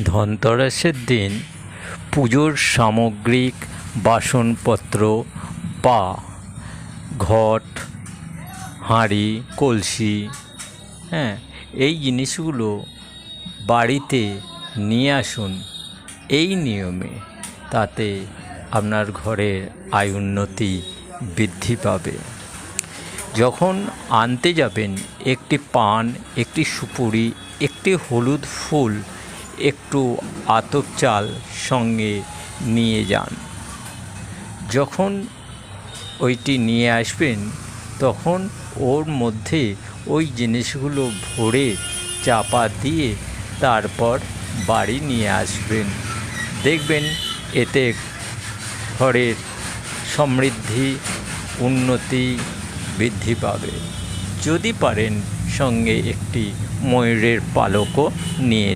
ধনতেরাসের দিন পুজোর সামগ্রিক বাসনপত্র, পা, ঘট, হাঁড়ি, কলসি হ্যাঁ এই জিনিসগুলো বাড়িতে নিয়ে আসুন এই নিয়মে, তাতে আপনার ঘরের আয় উন্নতি বৃদ্ধি পাবে। যখন আনতে যাবেন একটি পান, একটি সুপুরি, একটি হলুদ ফুল একটু আতপ চাল সঙ্গে নিয়ে যান। যখন ওইটি নিয়ে আসবেন, তখন ওর মধ্যে ওই জিনিসগুলো ভরে চাপা দিয়ে তারপর বাড়ি নিয়ে আসবেন। দেখবেন এতে ঘরের সমৃদ্ধি, উন্নতি বৃদ্ধি পাবে। যদি পারেন সঙ্গে একটি ময়ূরের পালকও নিয়ে